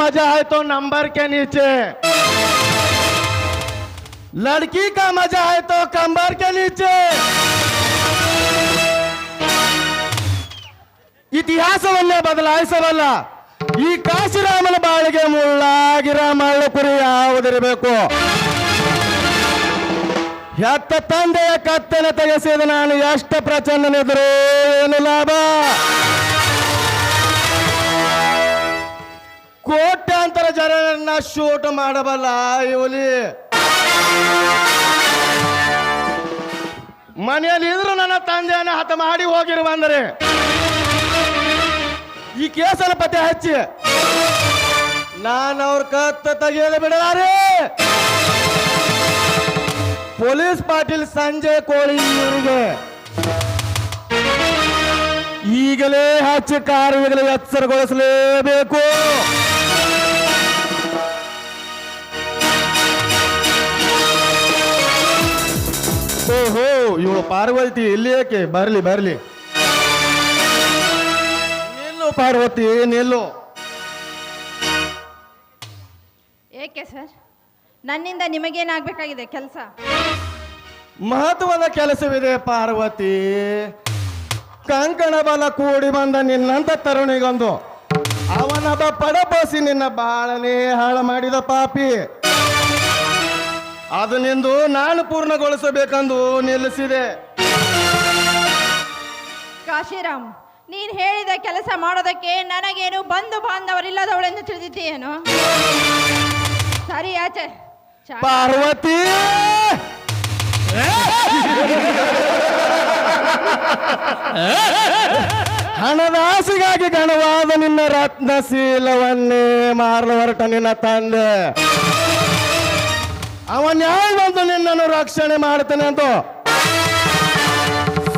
मजा है तो नंबर के नीचे लड़की का मजा है तो कंबर के नीचे ಇತಿಹಾಸವನ್ನೇ ಬದಲಾಯಿಸಬಲ್ಲ ಈ ಕಾಶಿರಾಮನ ಬಾಳಿಗೆ ಮುಳ್ಳಾಗಿರ ಮಳ್ಳು ಕುರಿ ಯಾವುದಿರಬೇಕು ಹೆತ್ತ ತಂದೆಯ ಕತ್ತನ ತೆಗೆಸಿದ ನಾನು ಎಷ್ಟು ಪ್ರಚಂಡನೆದುರು ಏನು ಲಾಭ ಕೋಟ್ಯಾಂತರ ಜನರನ್ನ ಶೂಟ್ ಮಾಡಬಲ್ಲ ಇವಲಿ ಮನೆಯಲ್ಲಿ ಇದ್ರು ನನ್ನ ತಂದೆಯನ್ನು ಹತ ಮಾಡಿ ಹೋಗಿರುವಂದರೆ ಈ ಕೇಸಲ್ಲಿ ಪತ್ತೆ ಹಚ್ಚಿ. ನಾನು ಅವ್ರ ಕತ್ತ ತೆಗೆಯಲು ಬಿಡಲಾರೆ. ಪೊಲೀಸ್ ಪಾಟೀಲ್ ಸಂಜೆ ಕೋಳಿ ಇವರಿಗೆ ಈಗಲೇ ಹಚ್ಚಿ ಕಾರ್ಯಗಳು ಎಚ್ಚರಗೊಳಿಸಲೇಬೇಕು ಓಹೋ ಇವಳು ಪಾರ್ವತಿ ಇಲ್ಲಿ ಏಕೆ ಬರ್ಲಿ ಬರ್ಲಿ. ನಿಲ್ಲು ಪಾರ್ವತಿ ನಿಲ್ಲು ಏಕೆ ಸರ್? ನನ್ನಿಂದ ನಿಮಗೇನಾಗಬೇಕಾಗಿದೆ ಕೆಲಸ? ಮಹತ್ವದ ಕೆಲಸವಿದೆ ಪಾರ್ವತಿ. ಕಂಕಣ ಬಲ ಕೂಡಿ ಬಂದ ನಿನ್ನಂತ ತರುಣಿಗೊಂದು. ಅವನೊಬ್ಬ ಪಡಬೋಸಿ ನಿನ್ನ ಬಾಳನೇ ಹಾಳು ಮಾಡಿದ ಪಾಪಿ. ಅದು ನಿಂದು ನಾನು ಪೂರ್ಣಗೊಳಿಸಬೇಕೆಂದು ನಿಲ್ಲಿಸಿದೆ. ಕಾಶಿರಾಮ್ ನೀನು ಹೇಳಿದ ಕೆಲಸ ಮಾಡೋದಕ್ಕೆ ನನಗೇನು ಬಂಧು ಬಾಂಧವರಿಲ್ಲದವಳೆಂದು ತಿಳಿದಿದ್ದೀಯೇನು? ಸರಿ ಆಚೆ. ಚಾ- ಪಾರ್ವತಿ! ಹಣದ ಆಸೆಗಾಗಿ ಗಣವಾದ ನಿನ್ನ ರತ್ನಶೀಲವನ್ನೇ ಮಾರಲು ಹೊರಟ ನಿನ್ನ ತಂದೆ. ಅವ ನ್ಯಾಯ ಬಂದು ನಿನ್ನನ್ನು ರಕ್ಷಣೆ ಮಾಡ್ತಾನೆ ಅಂತ.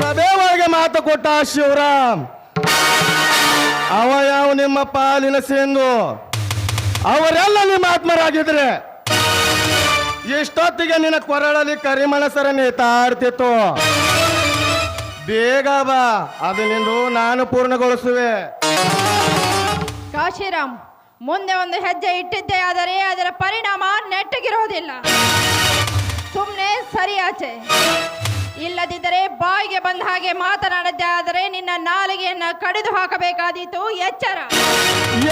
ಸಭೆ ಒಳಗೆ ಮಾತು ಕೊಟ್ಟ ಶಿವರಾಮ್, ಅವ ಯಾವ ನಿಮ್ಮ ಪಾಲಿನ ಸಿಂಧು? ಅವರೆಲ್ಲ ನಿಮ್ಮ ಆತ್ಮರಾಗಿದ್ರೆ ಎಷ್ಟೊತ್ತಿಗೆ ನಿನ್ನ ಕೊರಳಲ್ಲಿ ಕರಿಮಣಸರ ನೇತಾಡ್ತಿತ್ತು. ಬೇಗ ಬಾ, ಅದು ನಿಂದು ನಾನು ಪೂರ್ಣಗೊಳಿಸುವೆ. ಕಾಶಿರಾಮ್ ಮುಂದೆ ಒಂದು ಹೆಜ್ಜೆ ಇಟ್ಟಿದ್ದೇ, ಆದರೆ ಅದರ ಪರಿಣಾಮ ನೆಟ್ಟಗಿರೋದಿಲ್ಲ ಸುಮ್ಮನೆ ಸರಿ ಆಚೆ. ಇಲ್ಲದಿದ್ದರೆ ಬಾಯಿಗೆ ಬಂದ ಹಾಗೆ ಮಾತನಾಡದ್ದೇ, ಆದರೆ ನಿನ್ನ ನಾಲಿಗೆಯನ್ನ ಕಡಿದು ಹಾಕಬೇಕಾದೀತು. ಎಚ್ಚರ.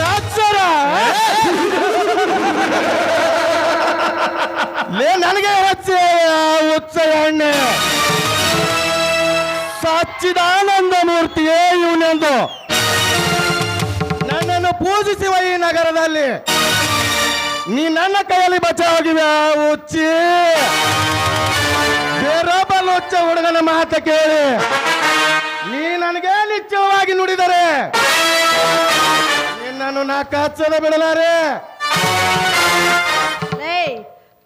ಎಚ್ಚರ? ಲೇ, ನನಗೆ ಸಚ್ಚಿದಾನಂದ ಮೂರ್ತಿಯೇ ಇವನೆಂದು. ಪೂಜಿಸುವ ಈ ನಗರದಲ್ಲಿ ನೀ ನನ್ನ ಕೈಯಲ್ಲಿ ಬಚಾವಾಗಿವೆ ಉಚ್ಚಿ ಬೇರೊಬ್ಬ ಹುಡುಗನ ಮಾತು ಕೇಳಿ. ನೀ ನನಗೆ ನಿಚ್ಚವಾಗಿ ನುಡಿದರೆ ನಿನ್ನನ್ನು ನಾ ಕಚ್ಚದ ಬಿಡಲಾರೆ.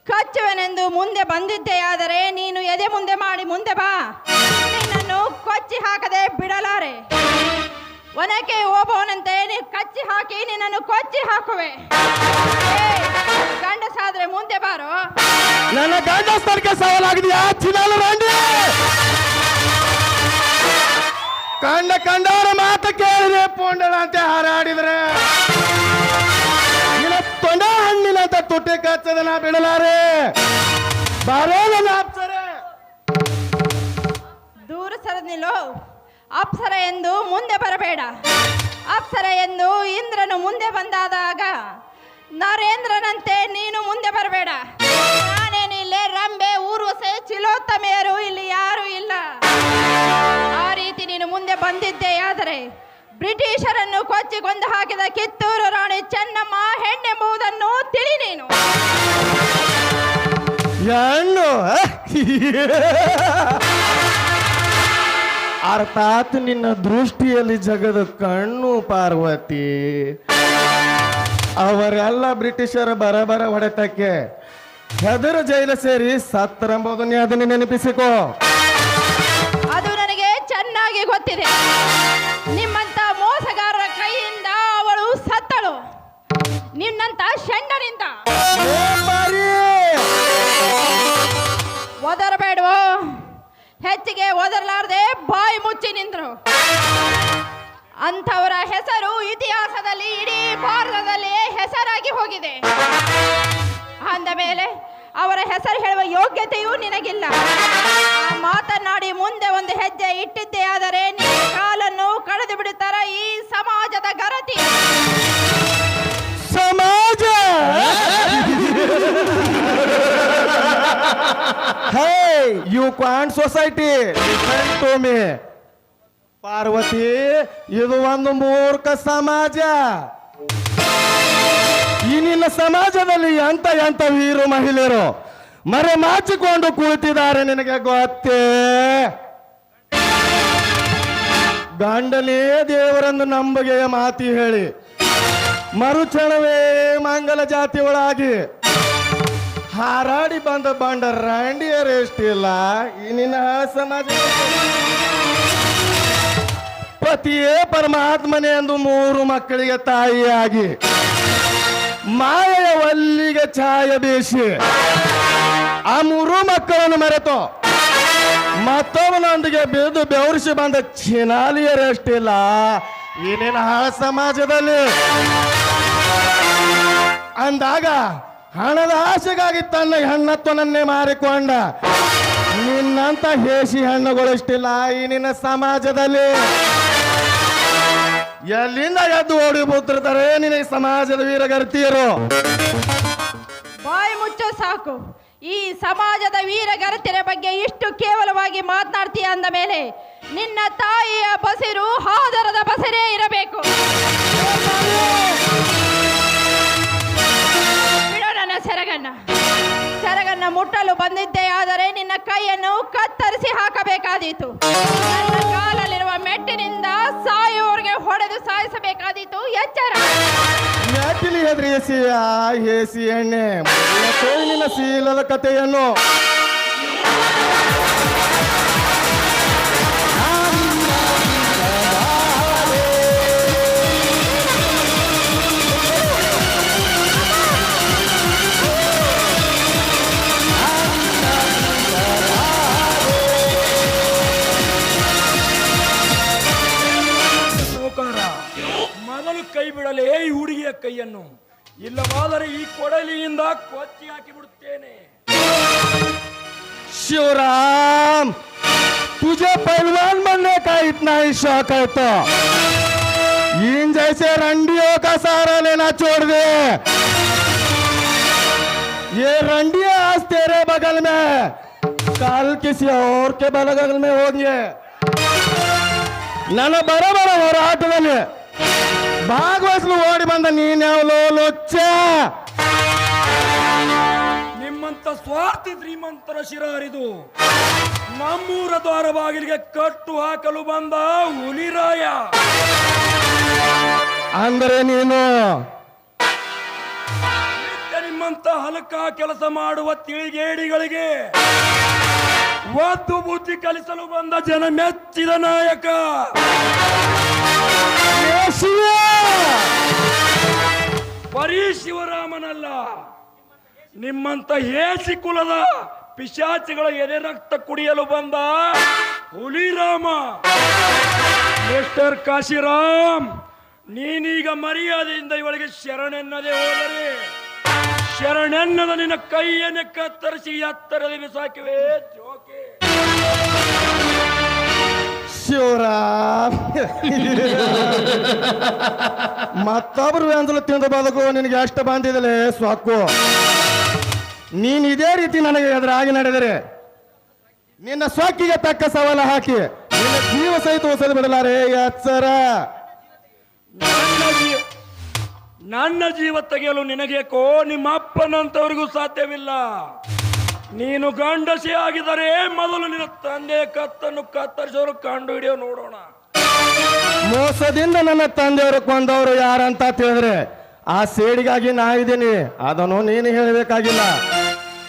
ಕಚ್ಚುವೆನೆಂದು ಮುಂದೆ ಬಂದಿದ್ದೇ ಆದರೆ ನೀನು ಎದೆ ಮುಂದೆ ಮಾಡಿ ಮುಂದೆ ಬಾ. ನಿನ್ನನ್ನು ಕೊಚ್ಚಿ ಹಾಕದೆ ಬಿಡಲಾರೆ. ಒನಕೆ ಓಬವನಂತೆ ನೀನು ಕಚ್ಚಿ ಹಾಕಿ ನಿನ್ನನ್ನು ಕೊಚ್ಚಿ ಹಾಕುವೆ. ಗಂಡಸಾದ್ರೆ ಮುಂದೆ ಬಾರೋ. ನನ್ನ ಗಂಡಸ್ತನಕ್ಕೆ ಸವಾಲಾಗಿದೆಯಾ ಚಿನ್ನಲು ರಂಡಿ! ಕಂಡ ಕಂಡವರ ಮಾತು ಕೇಳಿದ್ರೆ ಪೊಂಡಳ ಅಂತ ಹಾರಾಡಿದ್ರೆ. ನಿನ್ನ ತೊಂಡ ಹಣ್ಣಿನಂತ ತುಟಿ ಕಚ್ಚದ ನಾ ಬಿಡಲಾರೆ. ಬಾರೋ ನನ್ನ ದೂರ ದೂರ ಸರದಿಲ್ಲೋ ಅಪ್ಸರ ಎಂದು ಮುಂದೆ ಬರಬೇಡ. ಅಪ್ಸರ ಎಂದು ಇಂದ್ರನು ಮುಂದೆ ಬಂದಾದಾಗ, ನರೇಂದ್ರನಂತೆ ನೀನು ಮುಂದೆ ಬರಬೇಡ. ನಾನೇನು ಇಲ್ಲೇ ರಂಬೆ ಊರ್ವಸೆ ಚಿಲೋತ್ತಮೆಯರು ಇಲ್ಲಿ ಯಾರು ಇಲ್ಲ. ಆ ರೀತಿ ನೀನು ಮುಂದೆ ಬಂದಿದ್ದೇ ಆದರೆ, ಬ್ರಿಟಿಷರನ್ನು ಕೊಚ್ಚಿ ಕೊಂದು ಹಾಕಿದ ಕಿತ್ತೂರು ರಾಣಿ ಚೆನ್ನಮ್ಮ ಹೆಣ್ಣೆಂಬುದನ್ನು ತಿಳಿ ನೀನು. ಹೆಣ್ಣು ಅರ್ಥಾತ್ ನಿನ್ನ ದೃಷ್ಟಿಯಲ್ಲಿ ಜಗದ ಕಣ್ಣು ಪಾರ್ವತಿ. ಅವರೆಲ್ಲ ಬ್ರಿಟಿಷರ ಬರಬರ ಹೊಡೆತಕ್ಕೆ. ಹೆದರ ಜೈಲ ಸೇರಿ ಸತ್ತರೆಂಬುದನ್ನೇ ಅದನ್ನು ನೆನಪಿಸಿಕೋ. ಅದು ನನಗೆ ಚೆನ್ನಾಗಿ ಗೊತ್ತಿದೆ. ನಿಮ್ಮಂತ ಮೋಸಗಾರರ ಕೈಯಿಂದ ಅವಳು ಸತ್ತಳು. ನಿನ್ನಂತ ಷಂಡನಿಂದ ಹೆಚ್ಚಿಗೆ ಒದರಲಾರದೆ ಬಾಯಿ ಮುಚ್ಚಿ ನಿಂದ್ರು ಅಂಥವರ ಹೆಸರು ಇತಿಹಾಸದಲ್ಲಿ ಇಡೀ ಭಾರತದಲ್ಲಿ ಹೆಸರಾಗಿ ಹೋಗಿದೆ. ಅಂದ ಮೇಲೆ ಅವರ ಹೆಸರು ಹೇಳುವ ಯೋಗ್ಯತೆಯೂ ನಿನಗಿಲ್ಲ. ಮಾತನಾಡಿ ಮುಂದೆ ಒಂದು ಹೆಜ್ಜೆ ಇಟ್ಟಿದ್ದೇ, ಆದರೆ ನಿನ್ನ ಕಾಲನ್ನು ಕಳೆದು ಬಿಡುತ್ತಾರ ಈ ಸಮಾಜದ ಗರತಿ? You want society to Parvati, ಇದು ಒಂದು ಮೂರ್ಖ ಸಮಾಜ. ಈ ನಿನ್ನ ಸಮಾಜದಲ್ಲಿ ಎಂತ ಎಂತ ವೀರು ಮಹಿಳೆಯರು ಮರೆ ಮಾಚಿಕೊಂಡು ಕುಳಿತಿದ್ದಾರೆ ನಿನಗೆ ಗೊತ್ತೇ? ಗಂಡನೇ ದೇವರನ್ನು ನಂಬಗೆಯ ಮಾತಿ ಹೇಳಿ, ಮರುಕ್ಷಣವೇ ಮಂಗಲ ಜಾತಿ ಒಳಗಿ ಹಾರಾಡಿ ಬಂದ ಬಂಡ ರಾಂಡಿಯರ್ ಎಷ್ಟಿಲ್ಲ ಈ ನಿನ್ನ ಹಾಳ ಸಮಾಜ. ಪತಿಯೇ ಪರಮಾತ್ಮನೇ ಎಂದು ಮೂರು ಮಕ್ಕಳಿಗೆ ತಾಯಿಯಾಗಿ. ಮಾಯ ಒಲ್ಲಿಗೆ ಛಾಯ ಬೇಸಿ. ಆ ಮೂರು ಮಕ್ಕಳನ್ನು ಮರೆತು. ಮತ್ತೊಬ್ಬನೊಂದಿಗೆ ಬಿದ್ದು ಬೆವರಿಸಿ ಬಂದ ಚಿನಾಲಿಯರೆಷ್ಟಿಲ್ಲ ಈ ನಿನ್ನ ಹಾಳ ಸಮಾಜದಲ್ಲಿ. ಅಂದಾಗ ಹಣದ ಆಸೆಗಾಗಿ ತನ್ನ ಹೆಣ್ಣತ್ವನನ್ನೇ ಮಾರಿಕೊಂಡ. ನಿನ್ನಂತ ಹೇಸಿ ಹೆಣ್ಣುಗಳಷ್ಟಿಲ್ಲ ಈ ನಿನ್ನ ಸಮಾಜದಲ್ಲಿ. ಎಲ್ಲಿಂದ ಎದ್ದು ಓಡಿ ಬುತ್ತಿರ್ತಾರೆ ನಿನ್ನ ಸಮಾಜದ ವೀರಗರ್ತಿಯರು? ಬಾಯಿ ಮುಚ್ಚು ಸಾಕು. ಈ ಸಮಾಜದ ವೀರಗರ್ತಿಯರ ಬಗ್ಗೆ ಇಷ್ಟು ಕೇವಲವಾಗಿ ಮಾತನಾಡ್ತೀಯ ಅಂದ ಮೇಲೆ ನಿನ್ನ ತಾಯಿಯ ಬಸಿರು, ಹಾದರದ ಬಸಿರೇ ಇರಬೇಕು. ಸೆರಗನ್ನ ಸೆರಗನ್ನ ಮುಟ್ಟಲು ಬಂದಿದ್ದೆ, ಆದರೆ ನಿನ್ನ ಕೈಯನ್ನು ಕತ್ತರಿಸಿ ಹಾಕಬೇಕಾದೀತು. ನನ್ನ ಕಾಲಲ್ಲಿರುವ ಮೆಟ್ಟಿನಿಂದ ಸಾಯುವವರಿಗೆ ಹೊಡೆದು ಸಾಯಿಸಬೇಕಾದೀತು. ಎಚ್ಚರ. ಮ್ಯಾಟಿಲಿ ಹೆದರಿಸಿಯ ಸಿ ಎಣ್ಣೆ ಮತ್ತೆ ನಿನ್ನ ಶೀಲದ ಕಥೆಯನ್ನು ಇಲ್ಲವಾದರೆ ಈ ಕೊಡಲಿಯಿಂದ ಕೊಚ್ಚಿ ಹಾಕಿ ಬಿಡುತ್ತೇನೆ शिवराम तुझे पहलवान बनने का इतना ही शौक है तो इन जैसे रंडियों का सहारा लेना छोड़ दे ये रंडिया आज तेरे बगल में है, कल किसी और के बगल में होंगे ನನ್ನ ಬರಬರ ಹೋರಾಟದಲ್ಲಿ ಭಾಗವಹಿಸಲು ಓಡಿ ಬಂದ ನೀನ್ಯಾವಲೋ ಲೊಚ್ಚ? ನಿಮ್ಮಂತ ಸ್ವಾರ್ಥಿ ಶ್ರೀಮಂತರ ಶಿರ ಹರಿದು ನಮ್ಮೂರ ದ್ವಾರ ಬಾಗಿಲಿಗೆ ಕಟ್ಟು ಹಾಕಲು ಬಂದ ಹುಲಿರಾಯ ಅಂದರೆ ನೀನು? ನಿತ್ಯ ನಿಮ್ಮಂತ ಹಲಕ ಕೆಲಸ ಮಾಡುವ ತಿಳಿಗೇಡಿಗಳಿಗೆ ಒದ್ದು ಬುದ್ಧಿ ಕಲಿಸಲು ಬಂದ ಜನ ಮೆಚ್ಚಿದ ನಾಯಕ. ಏಷಿಯಾ! ಬರೀ ಶಿವರಾಮನಲ್ಲ, ನಿಮ್ಮಂತ ಹೇಸಿ ಕುಲದ ಪಿಶಾಚಿಗಳ ಎದೆ ರಕ್ತ ಕುಡಿಯಲು ಬಂದ ಹುಲಿರಾಮ ಮಿಸ್ಟರ್ ಕಾಶಿರಾಮ್, ನೀನೀಗ ಮರ್ಯಾದೆಯಿಂದ ಇವಳಿಗೆ ಶರಣೆನ್ನದೆ ಹೋದರೆ, ಶರಣೆನ್ನದ ನಿನ್ನ ಕೈಯನ್ನು ಕತ್ತರಿಸಿ ಎತ್ತರದಲ್ಲಿ ಬಿಸಾಕಿವೆ, ಜೋಕೆ ಶಿವರಾಮ್ ಮತ್ತೊಬ್ರು ಅಂದ್ರೆ ತಿಂದು ಬದುಕು, ನಿನಗೆ ಎಷ್ಟು ಬಂದಿದಲೆ ಸಾಕು ನೀನ್ ಇದೇ ರೀತಿ ನನಗೆ ಎದುರಾಗಿ ನಡೆದರೆ. ನಿನ್ನ ಸೊಕ್ಕಿಗೆ ತಕ್ಕ ಸವಾಲು ಹಾಕಿ, ನಿನ್ನ ಜೀವ ಸಹಿತ ಹೊಸದು ಬಿಡಲಾರೆ, ಎಚ್ಚರ. ನನ್ನ ಜೀವ ನನ್ನ ಜೀವ ತೆಗೆಯಲು ನಿನಗೇಕೋ ನಿಮ್ಮ ಅಪ್ಪನಂತವರಿಗೂ ಸಾಧ್ಯವಿಲ್ಲ. ನೀನು ಗಂಡಸಿ ಆಗಿದರೆ ಮೊದಲು ನಿನ್ನ ತಂದೆ ಕತ್ತನ್ನು ಕತ್ತರಿಸೋರು ಕಂಡು ಹಿಡಿಯೋ ನೋಡೋಣ. ಮೋಸದಿಂದ ನನ್ನ ತಂದೆಯವರು ಕೊಂದವರು ಯಾರಂತ ತಿಳಿದ್ರೆ ಆ ಸೇಡಿಗಾಗಿ ನಾ ಇದ್ದೀನಿ ಅದನ್ನು ನೀನು ಹೇಳಬೇಕಾಗಿಲ್ಲ.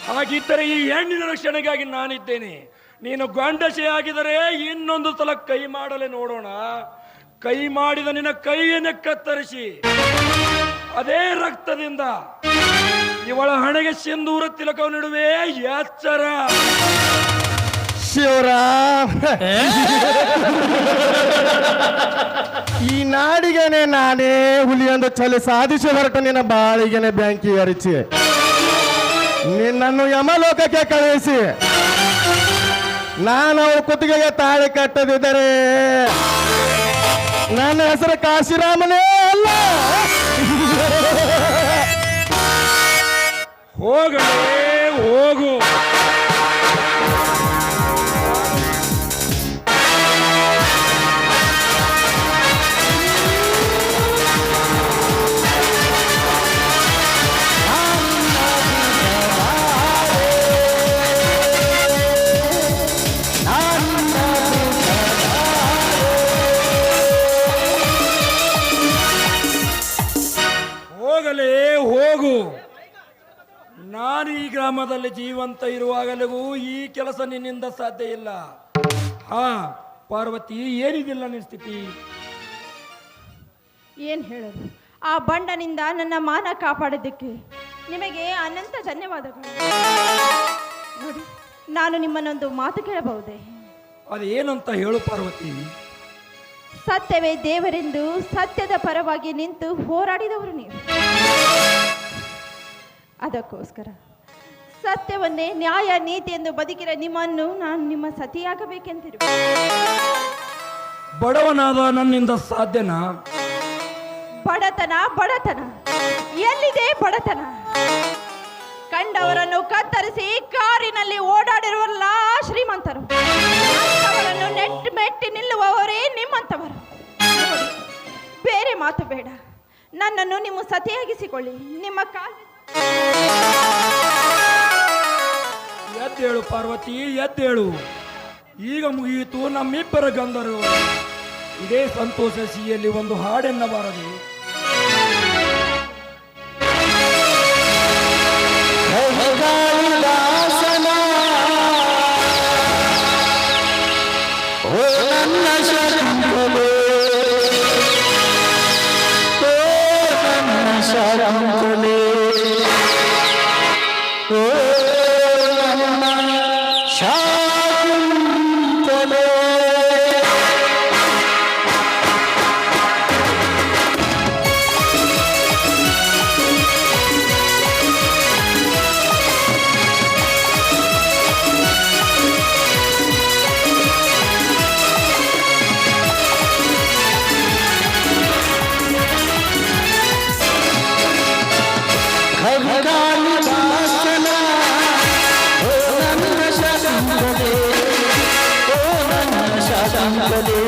ಹಾಗಿದ್ದರೆ ಈ ಹೆಣ್ಣಿನ ರಕ್ಷಣೆಗಾಗಿ ನಾನಿದ್ದೇನೆ. ನೀನು ಗಂಡಸಿ ಆಗಿದರೆ ಇನ್ನೊಂದು ಸಲ ಕೈ ಮಾಡಲೆ ನೋಡೋಣ. ಕೈ ಮಾಡಿದ ನಿನ್ನ ಕೈಯನ್ನು ಕತ್ತರಿಸಿ ಅದೇ ರಕ್ತದಿಂದ ಇವಳ ಹಣೆಗೆ ಸಿಂಧೂರ ತಿಲಕವ ನೆಡುವೆ ಎಚ್ಚರ. ಶಿವರ ಈ ನಾಡಿಗೆನೆ ನಾನೇ ಹುಲಿಯೊಂದು ಚಲಿ ಸಾಧಿಸಿ ಹೊರಟು ನಿನ್ನ ಬಾಳಿಗೆನೆ ಬ್ಯಾಂಕಿ ಅರಿಚಿ ನಿನ್ನನ್ನು ಯಮಲೋಕಕ್ಕೆ ಕಳುಹಿಸಿ. ನಾನು ಅವಳ ಕುತ್ತಿಗೆಗೆ ತಾಳಿ ಕಟ್ಟದಿದ್ದರೆ. ನನ್ನ ಹೆಸರು ಕಾಶಿರಾಮನೇ. ಹೋಗಲೇ ಹೋಗು. ಗ್ರಾಮದಲ್ಲಿ ಜೀವಂತ ಇರುವಾಗಲೂ ಈ ಕೆಲಸ ನಿನ್ನಿಂದ ಸಾಧ್ಯ ಇಲ್ಲ. ಹಾ ಪಾರ್ವತಿ ಏನಿದಿಲ್ಲ ನಿನ್ನ ಸ್ಥಿತಿ? ಏನು ಹೇಳೋದು? ಆ ಬಂಡನಿಂದ ನನ್ನ ಮಾನ ಕಾಪಾಡಿದ್ದಕ್ಕೆ ನಿಮಗೆ ಅನಂತ ಧನ್ಯವಾದಗಳು. ನೋಡಿ ನಾನು ನಿಮ್ಮನ್ನೊಂದು ಮಾತು ಕೇಳಬಹುದೇ? ಅದೇನಂತ ಹೇಳು ಪಾರ್ವತಿ. ಸತ್ಯವೇ ದೇವರೆಂದು ಸತ್ಯದ ಪರವಾಗಿ ನಿಂತು ಹೋರಾಡಿದವರು ನೀವು. ಅದಕ್ಕೋಸ್ಕರ. ಸತ್ಯವನ್ನೇ ನ್ಯಾಯ ನೀತಿ ಎಂದು ಬದುಕಿರ ನಿಮ್ಮನ್ನು ನಾನು ನಿಮ್ಮ ಸತಿಯಾಗಬೇಕೆಂತಿರು ಬಡವನಾದ ನನ್ನಿಂದ ಸಾಧ್ಯನಾ? ಬಡತನ ಬಡತನ. ಎಲ್ಲಿದೆ ಬಡತನ? ಕಂಡವರನ್ನು ಕತ್ತರಿಸಿ ಕಾರಿನಲ್ಲಿ ಓಡಾಡಿರುವಲ್ಲ ಶ್ರೀಮಂತರು. ಅವರನ್ನು ನೆಟ್ ಮೆಟ್ಟಿ ನಿಲ್ಲುವವರೇ ನಿಮ್ಮಂತವರು ಬೇರೆ ಮಾತು ಬೇಡ. ನನ್ನನ್ನು ನಿಮ್ಮ ಸತಿಯಾಗಿಸಿಕೊಳ್ಳಿ. ನಿಮ್ಮ ಕಾಲ ಎದ್ದೇಳು ಪಾರ್ವತಿ ಎದ್ದೇಳು. ಈಗ ಮುಗಿಯಿತು ನಮ್ಮಿಬ್ಬರ ಗಂಧರು. ಇದೇ ಸಂತೋಷ ಸಿಹಿಯಲ್ಲಿ ಒಂದು ಹಾಡೆನ್ನಬಾರದು. ಸಂಗದೇ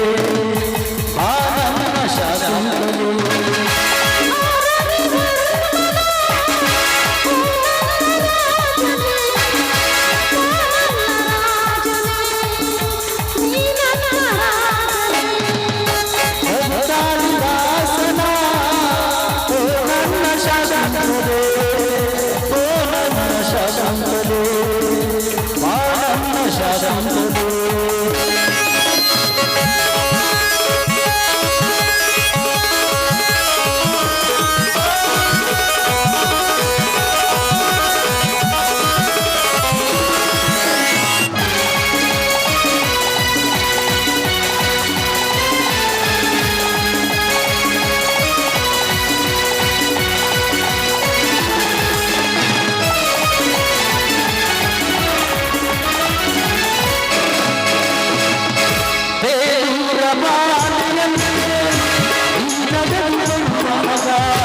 হাজার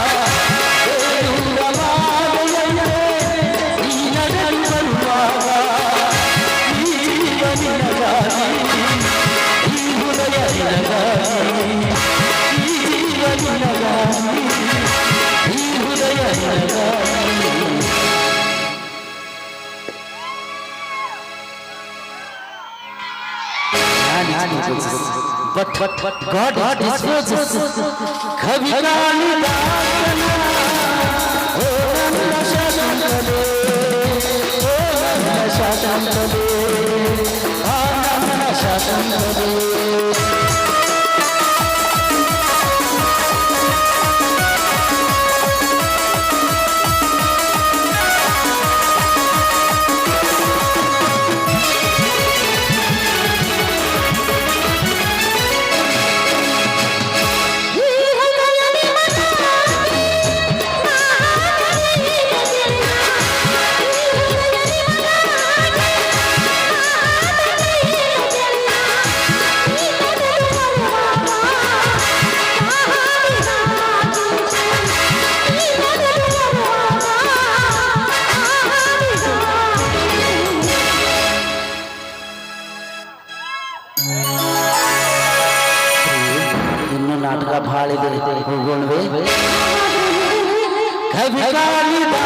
but but but God, God is disposes. Kavi Kali Shantale, Oh Namana Shantale, Oh Namana Shantale. Heavy Heavy